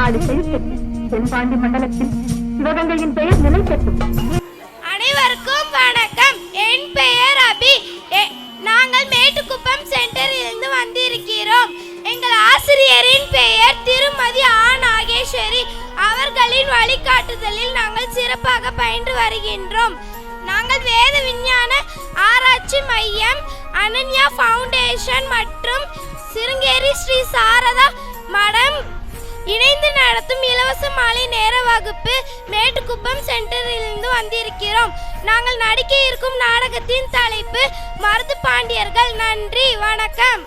நாடு தென்பாண்டி மண்டலத்தில் சிவகங்கையின் பெயர் நிலைக்கட்டும் அனைவருக்கும் வணக்கம். என் பெயர் அபி. நாங்கள் மேட்டுக்குப்பம் சென்டரில் இருந்து வந்திருக்கிறோம். எங்கள் ஆசிரியரின் பெயர் திருமதி ஆ. நாகேஸ்வரி. அவர்களின் வழிகாட்டுதலில் நாங்கள் சிறப்பாக பயின்று வருகின்றோம். நாங்கள் வேத விஞ்ஞான ஆராய்ச்சி மையம் அனன்யா ஃபவுண்டேஷன் மற்றும் சிருங்கேரி ஸ்ரீ சாரதா மடம் இணைந்து நடத்தும் இலவச மாலை நேர வகுப்பு மேட்டுக்குப்பம் சென்டரிலிருந்து வந்திருக்கிறோம். நாங்கள் நடிக்க இருக்கும் நாடகத்தின் தலைப்பு மருது பாண்டியர்கள். நன்றி வணக்கம்.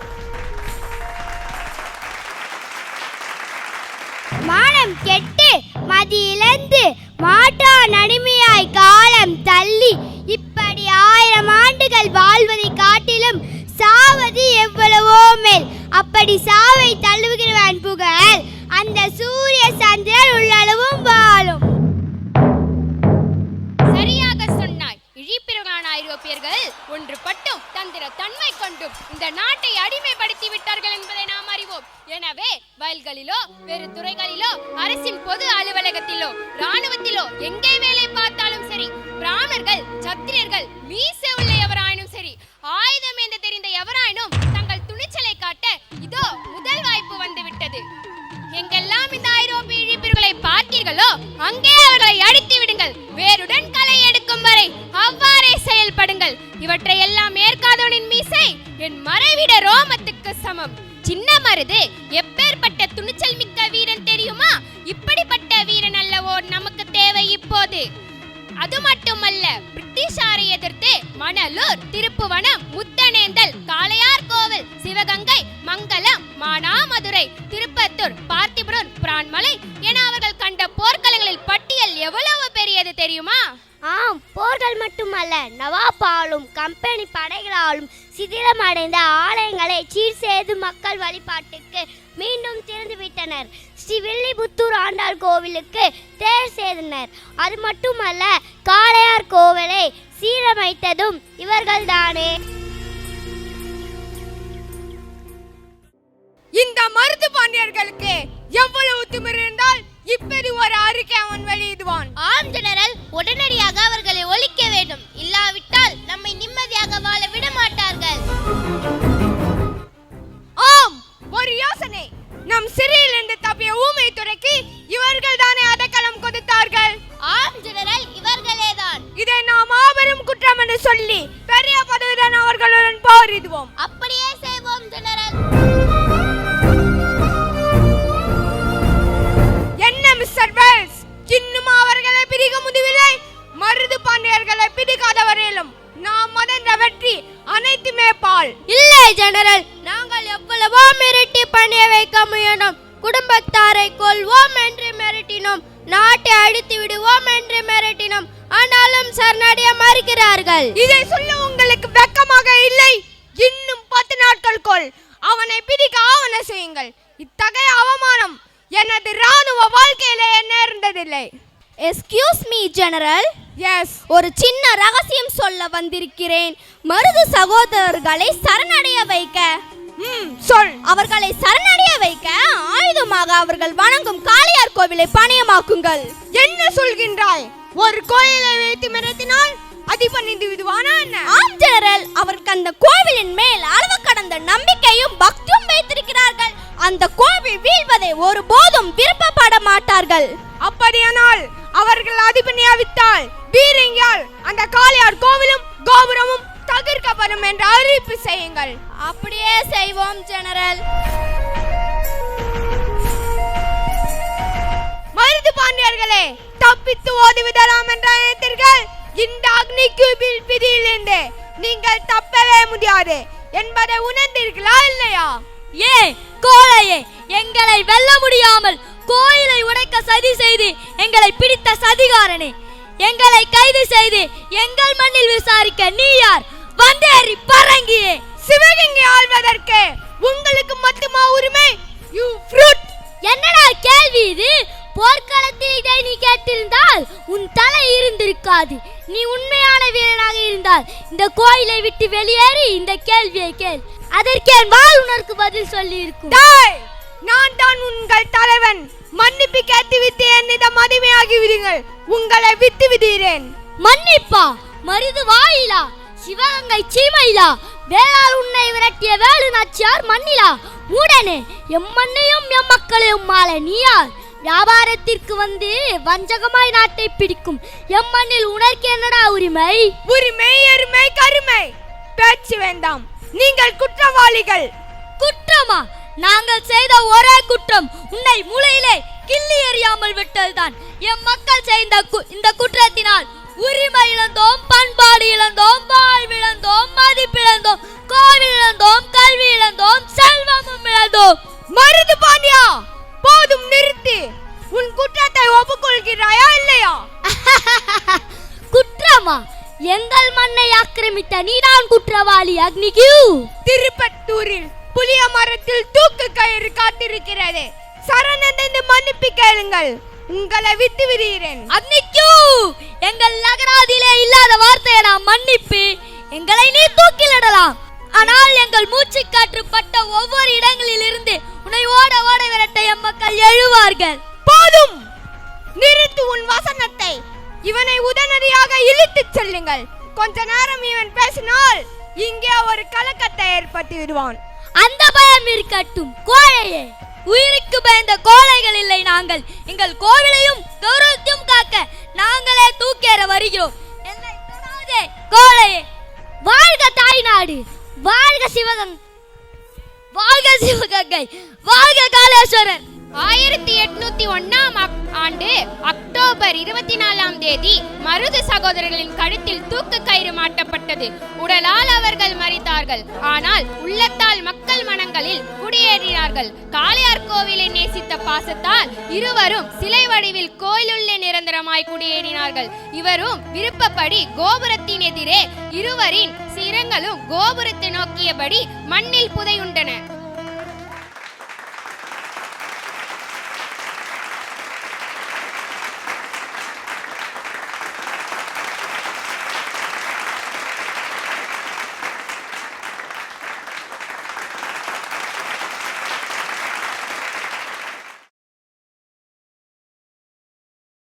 மானம் கெட்டு மதி இழந்து மாட்டா நடுமையாய் காலம் தள்ளி இப்படி ஆயிரம் ஆண்டுகள் வாழ்வதை காட்டிலும் சாவது எவ்வளவோ நாட்டை அடிமைப்படுத்தி விட்டார்கள் என்பதை நாம் அறிவோம். எனவே வயல்களிலோ வேறு துறைகளிலோ அரசின் பொது அலுவலகத்திலோ ராணுவத்திலோ எங்கே வேலை பார்த்தாலும் சரி பிராமணர்கள் சத்திரியர்கள் மீச உள்ள எவராயினும் சரி ஆயுதம் என்று தெரிந்த என் மறைவிட ரோமத்துக்கு சமம். சின்ன மருது எப்பேற்பட்ட துணிச்சல் மிக்க வீரன் தெரியுமா? இப்படிப்பட்ட வீரன் அல்லவோ நமக்கு தேவை இப்போது. அது மட்டுமல்ல பிரிட்டிஷாரை எதிர்த்து மணலூர் திருப்புவனம் முத்தனேந்தல் காளையார் கோவில் சிவகங்கை மங்களம் மானாமதுரை திருப்பத்தூர் பார்த்திபுரம் பிரான்மலை என அவர்கள் கண்ட போர்க்களங்களில் பட்டியல் எவ்வளவு பெரியது தெரியுமா? ஆம் போர்கள் மட்டுமல்ல நவாபாலும் கம்பெனி படைகளாலும் சிதிலமடைந்த ஆலயங்களை சீர் செய்து மக்கள் வழிபாட்டுக்கு மீண்டும் திறந்துவிட்டனர். ஸ்ரீ வில்லிபுத்தூர் ஆண்டாள் கோவிலுக்கு தேர் செய்தனர் அது மட்டுமல்ல காளையார் கோவிலை சீரமைத்ததும் இவர்கள்தானே. இந்த மருது பாண்டியர்களுக்கு எவ்வளவு திமிர் இருந்தால் இப்படி ஒரு அறிக்கை அவன் வெளியிடுவான். ஆம் ஜெனரல் உடனடியாக அவர்களை ஒழிக்க வேண்டும். இல்லாவிட்டால் நம்மை நிம்மதியாக வாழ விட மாட்டார்கள். ஆம் ஒரு யோசனை. நம் சிறையில் இருந்து தப்பிய ஊமை துறைக்கு இவர்கள் தானே அடைக்கலம் கொடுத்தார்கள். ஆம் ஜெனரல் இவர்களேதான் இதை நாம் மாபெரும் குற்றம் என்று சொல்லி பெரிய பதவியுடன் அவர்களுடன் போரிடுவோம். அப்படியே பால் இல்லை ஜெனரல் நாங்கள் எவ்வளவோ மிரட்டி பணிய வைக்க முயன்றோம் குடும்பத்தாரை கொல்வோம் என்று மிரட்டினோம். நாட்டை அழித்து விடுவோம் என்று மிரட்டினோம். ஆனாலும் சரணடைய மறுக்கிறார்கள். இதை சொல்ல உங்களுக்கு வெக்கமாக இல்லை. இன்னும் பத்து நாட்களுக்குள் அவனை பிடிக்க ஆவண செய்யுங்கள். இத்தகைய அவமானம் எனது ராணுவ வாழ்க்கையிலே நேர்ந்ததில்லை. Excuse me general. எஸ் ஒரு சின்ன ரகசியம் சொல்ல வந்திருக்கிறேன். மருது சகோதரர்களை சரணடைய வைக்க. ம் சொல். அவர்களை சரணடைய வைக்க ஆயுதமாக அவர்கள் வணங்கும் காளையார் கோவிலை பணியமாக்குங்கள் என்ன சொல்கின்றாய்? ஒரு கோயிலை வைத்து மிரட்டினால் அடி பண்ணிட்டு விடுவானா என்ன? ஆம் ஜெனரல். அவருக்கு அந்த கோவிலின் மேல் அளவு கடந்த நம்பிக்கையும் பக்தியும் வைத்திருக்கிறார்கள். அந்த கோவில் வீழ்வதை ஒருபோதும் விருப்பப்பட மாட்டார்கள். அப்படியானால் அவர்கள் அதிபனியாவிட்டால் பீரங்கியால் அந்த காளியார் கோவிலும் கோபுரமும் தகர்க்கப்படும் என்று அறிவிப்பு செய்யுங்கள். அப்படியே செய்வோம் ஜெனரல். மருது பாண்டியர்களே தப்பித்து ஓடிவிடலாம் என்ற நினைத்தீர்கள்? இந்த அக்னி கியூபில் பிடியிலிருந்து நீங்கள் தப்பவே முடியாது என்பதை உணர்ந்தீர்களா இல்லையா? ஏ கோழையே எங்களை வெல்ல முடியாமல் கோயிலை உடைக்க சதி செய்து எங்களை பிடித்த சதிகாரனே எங்களை கைது செய்து எங்கள் மண்ணில் விசாரிக்க நீ யார்? வந்தேறி பரங்கியே சிவகங்கை ஆள்வதற்கு உங்களுக்கு மட்டுமா உரிமை? யூ ஃப்ரூட் என்னடா கேள்வி இது? போர்க்களத்தில் இதை நீ கேட்டிருந்தால் உன் தலை இருந்திருக்காது. நீ உண்மையான வீரனாக இருந்தால் இந்த கோயிலை விட்டு வெளியேறி இந்த கேள்வியை கேள். அதற்கு என் வாழ் உனக்கு பதில் சொல்லி இருக்கும் நான் தான் உங்கள் தலைவன். மன்னிப்பு கேட்டுவிட்டு என்னிடம் அடிமையாகி விடுங்கள் உங்களை விட்டு விடுகிறேன் மன்னிப்பா. மருது வாயிலா. சிவகங்கை சீமையிலா வேளாள் உன்னை விரட்டிய வேலு நாச்சியார் மண்ணிலா. மூடனே எம் மண்ணையும் எம் மக்களையும் மால நீயார். வியாபாரத்திற்கு வந்து வஞ்சகமாய் நாட்டை பிடிக்கும். எம் மண்ணில் உனக்கு என்னடா உரிமை? உரிமை எருமை கருமை. பேச்சு வேண்டாம். நீங்கள் குற்றவாளிகள். குற்றமா? நாங்கள் செய்த ஒரே குற்றம். உன்னை மூளையிலே கிள்ளி எறியாமல் விட்டதுதான். என் மக்கள் செய்த கு- இந்த குற்றத்தினால் உரிமை இழந்தோம் பண்பாடு இழந்தோம் வாழ்விழந்தோம் மதிப்பிழந்தோம் கோவில் இழந்தோம் கல்வி இழந்தோம் செல்வமும் இழந்தோம். மருது பாண்டியா போதும் நிறுத்தி. உன் குற்றத்தை ஒப்புக்கொள்கிறாயா இல்லையா? குற்றமா? எங்கள் மண்ணை ஆக்கிரமித்த நீதான் குற்றவாளி அக்னிகியூ. திருப்பத்தூரில் புளிய மரத்தில் தூக்கு கயிறு காத்திருக்கிறது. சரணடைந்து மன்னிப்பு கேளுங்கள். உங்களை விட்டு விடுகிறேன். அக்னிக்கு எங்கள் நகராதியிலே இல்லாத வார்த்தையை நாம் மன்னிப்பு எங்களை நீ தூக்கிலிடலாம். ஆனால் எங்கள் மூச்சு காற்று பட்ட ஒவ்வொரு இடங்களில் இருந்து உன்னை ஓட ஓட விரட்ட எம் மக்கள் எழுவார்கள். போதும். நிறுத்து உன் வசனத்தை. இவனை உடனடியாக இழுத்துச் செல்லுங்கள். கொஞ்ச நேரம் இவன் பேசினால் இங்கே ஒரு கலக்கத்தை ஏற்பட்டு விடுவான். அந்த பயம் இருக்கட்டும் கோழையே. உயிருக்கு பயந்த கோழைகள் இல்லை நாங்கள். எங்கள் கோவிலையும் கௌரவத்தையும் காக்க நாங்களே தூக்கேற வருகிறோம். கோழையே வாழ்க தாய்நாடு வாழ்க சிவகங்கை வாழ்க சிவகங்கை. வாழ்க காளேஸ்வரர். ஆயிரத்தி எட்நூத்தி ஒன்னாம் ஆண்டு அக்டோபர் இருபத்தி நாலாம் தேதி மருது சகோதரர்களின் கழுத்தில் தூக்கு கயிறு மாட்டப்பட்டது. உடலால் அவர்கள் மறித்தார்கள். ஆனால் உள்ளத்தால் மக்கள் மனங்களில் குடியேறினார்கள். காளையார் கோவிலை நேசித்த பாசத்தால் இருவரும் சிலை வடிவில் கோயிலுள்ளே நிரந்தரமாய் குடியேறினார்கள். இவரும் விருப்பப்படி கோபுரத்தின் எதிரே இருவரின் சிரங்களும் கோபுரத்தை நோக்கியபடி மண்ணில் புதையுண்டன.